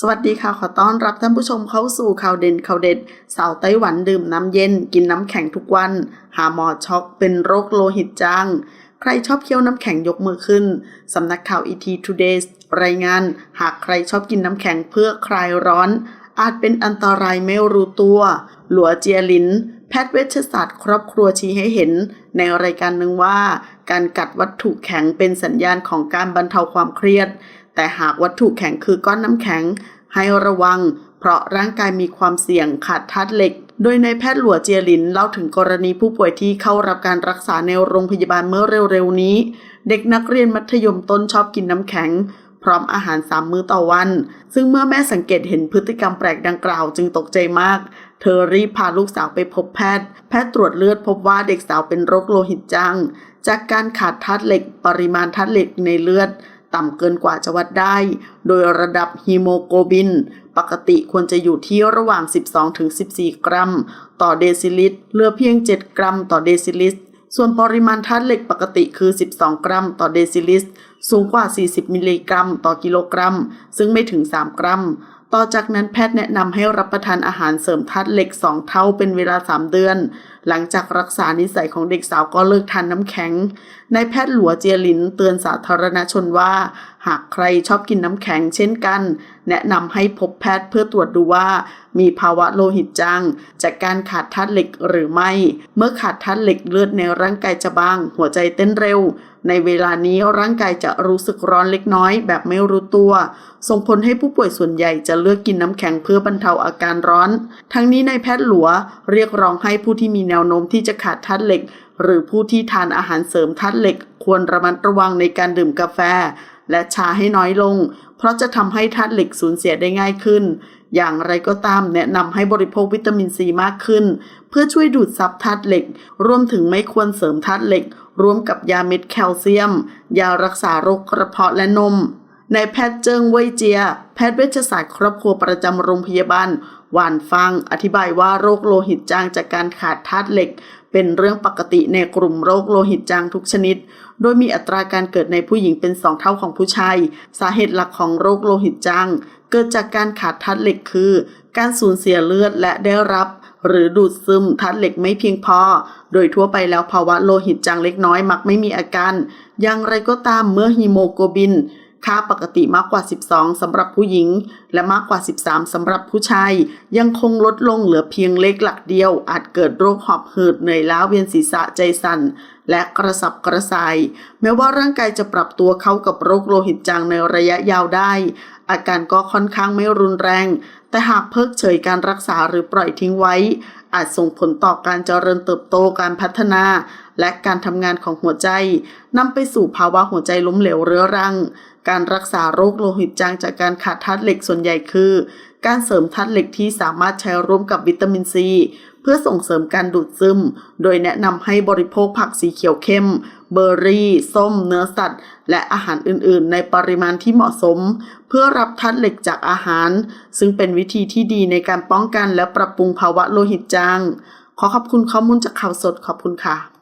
สวัสดีค่ะ ขอต้อนรับท่านผู้ชมเข้าสู่ข่าวเด่นข่าวเด็ด สาวไต้หวันดื่มน้ำเย็น กินน้ำแข็งทุกวัน หาหมอช็อกเป็นโรคโลหิตจาง ใครชอบเคี้ยวน้ำแข็งยกมือขึ้น สำนักข่าว ET Today รายงาน หากใครชอบกินน้ำแข็งเพื่อคลายร้อน อาจเป็นอันตรายไม่รู้ตัว หลัวเจียลิน แพทย์เวชศาสตร์ครอบครัวชี้ให้เห็น ในรายการหนึ่งว่า การกัดวัตถุแข็งเป็นสัญญาณของการบรรเทาความเครียด แต่หากวัตถุแข็งคือก้อนน้ำแข็ง ให้ระวัง เพราะร่างกายมีความเสี่ยงขาดธาตุเหล็ก โดยในายแพทย์หลัวเจียลินเล่าถึงกรณีผู้ป่วยที่เข้ารับการรักษาในโรงพยาบาลเมื่อเร็วๆนี้ เด็กนักเรียนมัธยมต้นชอบกินน้ำแข็งพร้อมอาหารสามมื้อต่อวัน ซึ่งเมื่อแม่สังเกตเห็นพฤติกรรมแปลกดังกล่าวจึงตกใจมาก เธอรีบพาลูกสาวไปพบแพทย์ แพทย์ตรวจเลือดพบว่าเด็กสาวเป็นโรคโลหิตจาง จากการขาดธาตุเหล็ก ปริมาณธาตุเหล็กในเลือด ต่ำเกินกว่าจะวัดได้ โดยระดับฮีโมโกลบิน ปกติควรจะอยู่ที่ระหว่าง 12-14 กรัม ต่อเดซิลิตรเหลือเพียง 7 กรัมต่อเดซิลิตรส่วนปริมาณธาตุเหล็กปกติคือ 12 กรัม ต่อเดซิลิตรสูงกว่า 40 มิลลิกรัม ต่อกิโลกรัม ซึ่งไม่ถึง 3 กรัม ต่อจากนั้นแพทย์แนะนำให้รับประทานอาหารเสริมธาตุเหล็ก 2 เท่าเป็นเวลา 3 เดือน หลังจากรักษานิสัยของเด็กสาวก็เลิกทานน้ำแข็ง นายแพทย์หลัวเจียลินเตือนสาธารณชนว่า หากใครชอบกินน้ำแข็งเช่นกัน แนะนำให้พบแพทย์เพื่อตรวจดูว่า มีภาวะโลหิตจางจากการขาดธาตุเหล็กหรือไม่ เมื่อขาดธาตุเหล็กเลือดในร่างกายจะบาง หัวใจเต้นเร็ว ในเวลานี้ร่างกายจะรู้สึกร้อนเล็กน้อยแบบไม่รู้ตัว ส่งผลให้ผู้ป่วยส่วนใหญ่จะเลือกกินน้ำแข็งเพื่อบรรเทาอาการร้อน ทั้งนี้นายแพทย์หลัวเรียกร้องให้ผู้ที่มีแนวโน้มที่จะขาดธาตุเหล็ก หรือผู้ที่ทานอาหารเสริมธาตุเหล็ก ควรระมัดระวังในการดื่มกาแฟ และชาให้น้อยลง เพราะจะทำให้ธาตุเหล็กสูญเสียได้ง่ายขึ้น อย่างไรก็ตามแนะนำให้บริโภควิตามินซีมากขึ้น เพื่อช่วยดูดซับธาตุเหล็ก รวมถึงไม่ควรเสริมธาตุเหล็ก ร่วมกับยาเม็ดแคลเซียม ยารักษาโรคกระเพาะและนมนายแพทย์เจิงเว่ยเจีย แพทย์เวชศาสตร์ครอบครัวประจำโรงพยาบาล หวานฟังอธิบายว่าโรคโลหิตจางจากการขาดธาตุเหล็ก เป็นเรื่องปกติในกลุ่มโรคโลหิตจางทุกชนิด โดยมีอัตราการเกิดในผู้หญิงเป็นสองเท่าของผู้ชาย สาเหตุหลักของโรคโลหิตจางเกิดจากการขาดธาตุเหล็กคือ การสูญเสียเลือดและได้รับหรือดูดซึมธาตุเหล็กไม่เพียงพอ โดยทั่วไปแล้วภาวะโลหิตจางเล็กน้อยมักไม่มีอาการ อย่างไรก็ตามเมื่อฮีโมโกลบิน ค่าปกติมากกว่า 12สำหรับผู้หญิง และมากกว่า 13สำหรับผู้ชาย ยังคงลดลงเหลือเพียงเลขหลักเดียว อาจเกิดโรคหอบหืดเหนื่อยล้าเวียนศีรษะใจสั่นและกระสับกระส่าย แม้ว่าร่างกายจะปรับตัวเข้ากับโรคโลหิตจางในระยะยาวได้ อาการก็ค่อนข้างไม่รุนแรง แต่หากเพิกเฉยการรักษาหรือปล่อยทิ้งไว้ อาจส่งผลต่อการเจริญเติบโตการพัฒนา และการทำงานของหัวใจนำไปสู่ภาวะหัวใจล้มเหลวเรื้อรัง การรักษาโรคโลหิตจางจากการขาดธาตุเหล็กส่วนใหญ่คือ การเสริมธาตุเหล็กที่สามารถใช้ร่วมกับวิตามินซีเพื่อส่งเสริมการดูดซึม โดยแนะนำให้บริโภคผักสีเขียวเข้ม เบอร์รี่ ส้ม เนื้อสัตว์ และอาหารอื่นๆ ในปริมาณที่เหมาะสม เพื่อรับธาตุเหล็กจากอาหาร ซึ่งเป็นวิธีที่ดีในการป้องกันและปรับปรุงภาวะโลหิตจาง ขอขอบคุณข้อมูลจากข่าวสดขอบคุณค่ะ